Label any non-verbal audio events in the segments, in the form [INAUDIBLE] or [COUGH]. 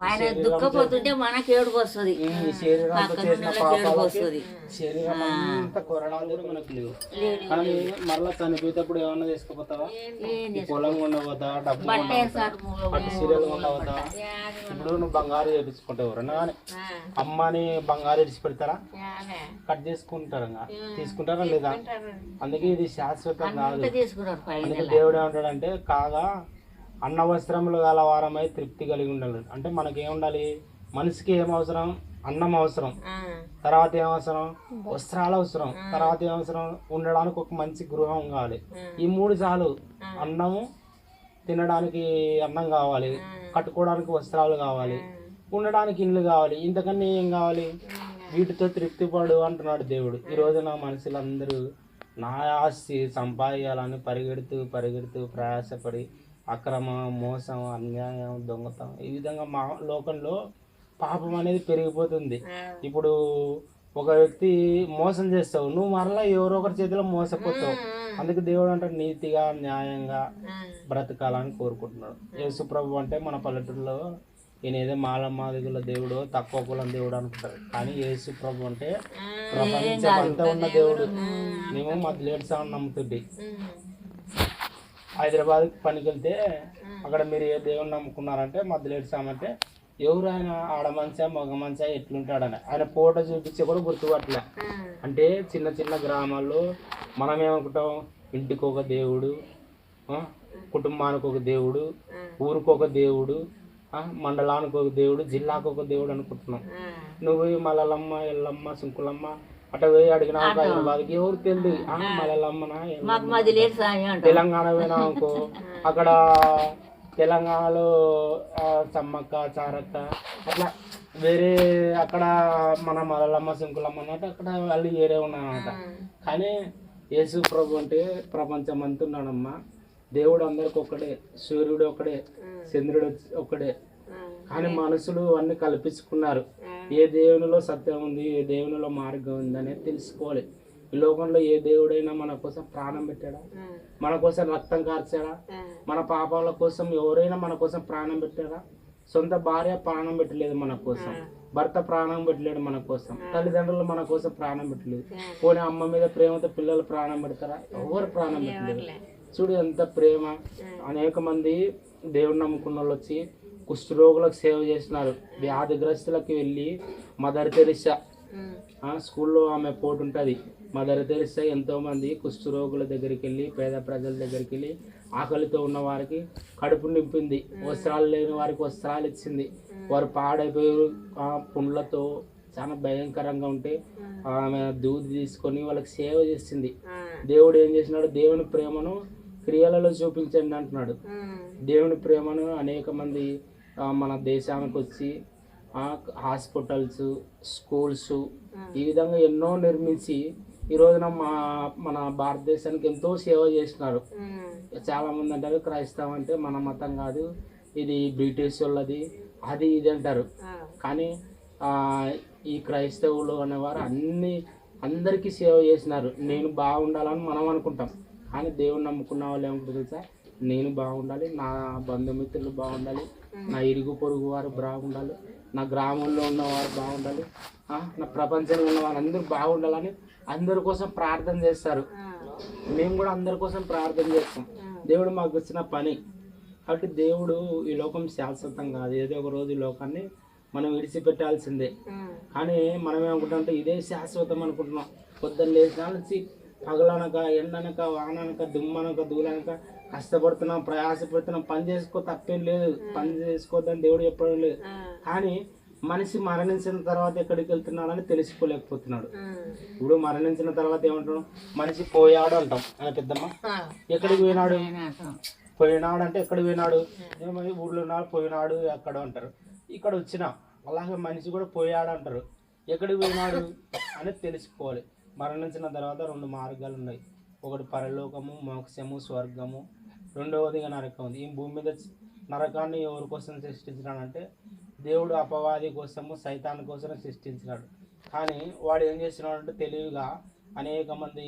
ఆయన దుఃఖపోతుంటే మనకి ఏడుపు వస్తుంది. శరీరం అంతా కొరడాలు కూడా మనకు లేవు. కానీ మళ్ళా చనిపోయేటప్పుడు ఏమన్నా తీసుకుపోతావా? ఈ పొలం ఉండబోతా డబ్బు సార్ పట్టు సీరియల్ ఇప్పుడు నువ్వు బంగారు చేపించుకుంటావు ఎవరన్నా కానీ. అమ్మని బంగారు ఇడిచి పెడతారా కట్ చేసుకుంటారా? తీసుకుంటారా లేదా? అందుకే ఇది శాశ్వతం కాదు. అందుకే దేవుడు ఏమంటాడంటే కాగా అన్న వస్త్రములు గల వారమై తృప్తి కలిగి ఉండాలి అంటే మనకి ఉండాలి మనిషికి ఏం అవసరం అన్నం అవసరం తర్వాత ఏం అవసరం వస్త్రాలు అవసరం తర్వాత ఏం అవసరం ఉండడానికి ఒక మంచి గృహం కావాలి. ఈ మూడు చాలు. అన్నము తినడానికి అన్నం కావాలి. కట్టుకోవడానికి వస్త్రాలు కావాలి. ఉండడానికి ఇల్లు కావాలి. ఇంతకన్నా ఏం కావాలి? వీటితో తృప్తి పడు అంటున్నాడు దేవుడు. ఈ రోజున మనుషులందరూ నా ఆస్తి సంపాదించాలని పరిగెడుతూ పరిగెడుతూ ప్రయాసపడి అక్రమ మోసం అన్యాయం దొంగతనం ఈ విధంగా మా లోకంలో పాపం అనేది పెరిగిపోతుంది. ఇప్పుడు ఒక వ్యక్తి మోసం చేస్తావు నువ్వు మరలా ఎవరో ఒకరి చేతిలో మోసపోతావు. అందుకే దేవుడు అంటే నీతిగా న్యాయంగా బ్రతకాలని కోరుకుంటున్నాడు. యేసుప్రభు అంటే మన పల్లెటూరులో ఈయన ఏదో మాల మాదిగుల దేవుడు తక్కువ కులం దేవుడు అనుకుంటారు. కానీ యేసు ప్రభు అంటే ప్రపంచం అంతా ఉన్న దేవుడు. మేము సాగు నమ్ముతుంది హైదరాబాద్ పనికి వెళ్తే అక్కడ మీరు ఏ దేవుని నమ్ముకున్నారంటే మధ్యలేడు స్వామి అంటే ఎవరు ఆయన ఆడ మనిషా మగ మనిషా ఎట్లుంటాడని. ఆయన ఫోటో చూపించి కూడా గుర్తుపట్టలే. అంటే చిన్న చిన్న గ్రామాల్లో మనం ఏమనుకుంటాం ఇంటికి ఒక దేవుడు కుటుంబానికి ఒక దేవుడు ఊరికి ఒక దేవుడు మండలానికి ఒక దేవుడు జిల్లాకు ఒక దేవుడు అనుకుంటున్నాం. నువ్వు పోయి మలలమ్మ ఎల్లమ్మ సుంకులమ్మ అట్లా పోయి అడిగినా హైదరాబాద్కి ఎవరు తెలియదు మలలమ్మనా తెలంగాణ పోయినా అనుకో. [LAUGHS] అక్కడ తెలంగాణలో సమ్మక్క చారక్క అట్లా వేరే అక్కడ మన మలలమ్మ శంకులమ్మ అన్నట్టు అక్కడ వాళ్ళు వేరే ఉన్నారన్నమాట. కానీ యేసు ప్రభు అంటే ప్రపంచం అంతా ఉన్నాడమ్మా దేవుడు అందరికి ఒక్కడే సూర్యుడు ఒక్కడే చంద్రుడు ఒక్కడే. కానీ మనుషులు అన్ని కల్పించుకున్నారు. ఏ దేవునిలో సత్యం ఉంది ఏ దేవునిలో మార్గం ఉంది అనేది తెలుసుకోవాలి. ఈ లోకంలో ఏ దేవుడైనా మన కోసం ప్రాణం పెట్టాడా? మన కోసం రక్తం కార్చాడా? మన పాపాల కోసం ఎవరైనా మన కోసం ప్రాణం పెట్టారా సొంత భార్య ప్రాణం పెట్టలేదు మన కోసం. భర్త ప్రాణం పెట్టలేడు మన కోసం. తల్లిదండ్రులు మన కోసం ప్రాణం పెట్టలేదు. పోనీ అమ్మ మీద ప్రేమతో పిల్లలు ప్రాణం పెడతారా? ఎవరు ప్రాణం పెట్టలేదు. చూడు ఎంత ప్రేమ. అనేక మంది దేవుని నమ్ముకున్న వాళ్ళు వచ్చి కుష్ఠరోగులకు సేవ చేసినారు వ్యాధిగ్రస్తులకు వెళ్ళి మదర్ తెరిసా స్కూల్లో ఆమె పోటు ఉంటుంది మదర్ తెరిసా ఎంతో మంది కుష్ఠరోగుల దగ్గరికి వెళ్ళి పేద ప్రజల దగ్గరికి వెళ్ళి ఆకలితో ఉన్న వారికి కడుపు నింపింది. వస్త్రాలు లేని వారికి వస్త్రాలు ఇచ్చింది. వారు పాడైపోయి ఆ పుండ్లతో చాలా భయంకరంగా ఉంటే ఆమె దూది తీసుకొని వాళ్ళకి సేవ చేసింది దేవుడు ఏం చేసినాడు దేవుని ప్రేమను క్రియలలో చూపించండి అంటున్నాడు. దేవుని ప్రేమను అనేక మంది మన దేశానికి వచ్చి హాస్పిటల్స్ స్కూల్స్ ఈ విధంగా ఎన్నో నిర్మించి ఈ రోజున మా మన భారతదేశానికి ఎంతో సేవ చేసినారు చాలా మంది అంటారు క్రైస్తవం అంటే మన మతం కాదు ఇది బ్రిటిష్ వాళ్ళది అది ఇది అంటారు. కానీ ఈ క్రైస్తవులు అనేవారు అన్ని అందరికీ సేవ చేసినారు నేను బాగుండాలని మనం అనుకుంటాం. కానీ దేవుని నమ్ముకున్న వాళ్ళు ఏమంటారు తెలుసా? నేను బాగుండాలి నా బంధుమిత్రులు బాగుండాలి నా ఇరుగు పొరుగు వారు బాగుండాలి నా గ్రామంలో ఉన్నవారు బాగుండాలి నా ప్రపంచంలో ఉన్న వాళ్ళందరూ బాగుండాలని అందరి కోసం ప్రార్థన చేస్తారు. మేము కూడా అందరి కోసం ప్రార్థన చేస్తాం. దేవుడు మాకు ఇచ్చిన పని. కాబట్టి దేవుడు ఈ లోకం శాశ్వతం కాదు. ఏదో ఒక రోజు ఈ లోకాన్ని మనం విడిచిపెట్టాల్సిందే. కానీ మనం ఏమనుకుంటాం ఇదే శాశ్వతం అనుకుంటున్నాం. పొద్దున్న లేచిన నుంచి పగలనక ఎండనక వాననక దుమ్మనక దూలనక కష్టపడుతున్నాం ప్రయాసపడుతున్నాం పని చేసుకో తప్పేం లేదు. పని చేసుకోవద్దని దేవుడు చెప్పడం. లేదు కానీ మనిషి మరణించిన తర్వాత ఎక్కడికి వెళ్తున్నాడని తెలుసుకోలేకపోతున్నాడు. ఇప్పుడు మరణించిన తర్వాత ఏమంటున్నాం మనిషి పోయాడు అంటాం. అని పెద్దమ్మ? ఎక్కడికి పోయినాడు? పోయినాడు. అంటే ఎక్కడ పోయినాడు? ఏమని ఊళ్ళో ఉన్నాడు పోయినాడు ఎక్కడ అంటారు. ఇక్కడ వచ్చిన అలాగే మనిషి కూడా పోయాడు అంటారు. ఎక్కడికి పోయినాడు అనేది తెలుసుకోవాలి. మరణించిన తర్వాత రెండు మార్గాలు ఉన్నాయి ఒకటి పరలోకము మోక్షము స్వర్గము. రెండవది ఇక నరకం ఉంది. ఈ భూమి మీద నరకాన్ని ఎవరి కోసం సృష్టించినాడంటే దేవుడు అపవాది కోసము సైతాన్ కోసం సృష్టించినాడు. కానీ వాడు ఏం చేస్తున్నాడంటే తెలివిగా అనేక మంది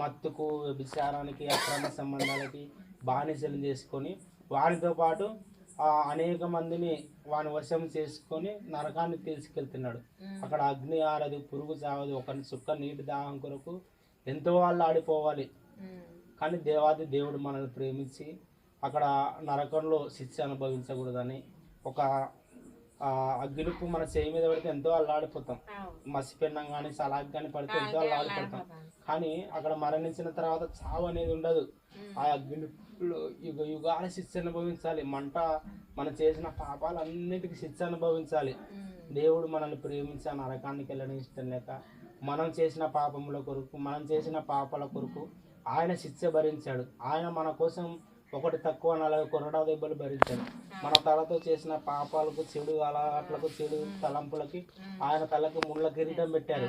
మత్తుకు వ్యభిచారానికి అక్రమ సంబంధాలకి బానిసలు చేసుకొని వారితో పాటు ఆ అనేక మందిని వాని వశం చేసుకొని నరకాన్ని తీసుకెళ్తున్నాడు. అక్కడ అగ్ని ఆరదు పురుగు చావదు ఒక చుక్క నీటి దాహం కొరకు ఎంతో వాళ్ళు ఆడిపోవాలి. కానీ దేవాది దేవుడు మనల్ని ప్రేమించి అక్కడ నరకంలో శిక్ష అనుభవించకూడదని ఒక అగ్గిలుపు మన చేయి మీద పడితే ఎంతో అల్లాడిపోతాం. మసిపెన్నం కానీ సలాగ్ కానీ పడితే ఎంతో అల్లాడిపోతాం. కానీ అక్కడ మరణించిన తర్వాత చావు అనేది ఉండదు. ఆ అగ్నిలో యుగ యుగాల శిక్ష అనుభవించాలి. మంట మనం చేసిన పాపాలన్నిటికీ శిక్ష అనుభవించాలి. దేవుడు మనల్ని ప్రేమించి ఆ నరకానికి వెళ్ళడం ఇష్టం లేక మనం చేసిన పాపముల కొరకు మనం చేసిన పాపాల కొరకు ఆయన శిక్ష భరించాడు. ఆయన మన కోసం ఒకటి తక్కువ నలభై కొరడా దెబ్బలు భరించాడు. మన తలతో చేసిన పాపాలకు చెడు అలవాట్లకు చెడు తలంపులకి ఆయన తలకు ముళ్ళ కిరీటం పెట్టారు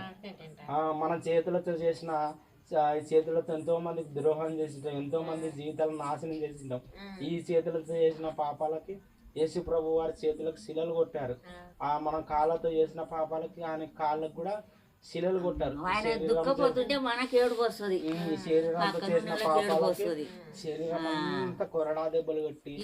ఆ, మన చేతులతో చేసిన చేతులతో ఎంతో మందికి ద్రోహం చేసింటాం ఎంతో మంది జీవితాలను నాశనం చేసింటాం. ఈ చేతులతో చేసిన పాపాలకి యేసు ప్రభు వారి చేతులకు శిలలు కొట్టారు. ఆ మనం కాళ్ళతో చేసిన పాపాలకి ఆయన కాళ్ళకు కూడా శిలలు కొట్టారు. ఆయన దుఃఖపోతుంటే మనకి ఏడుపు వస్తుంది. చేసిన పాపాలకి వస్తుంది. శరీరం అంతా కొరడా దెబ్బలు కొట్టి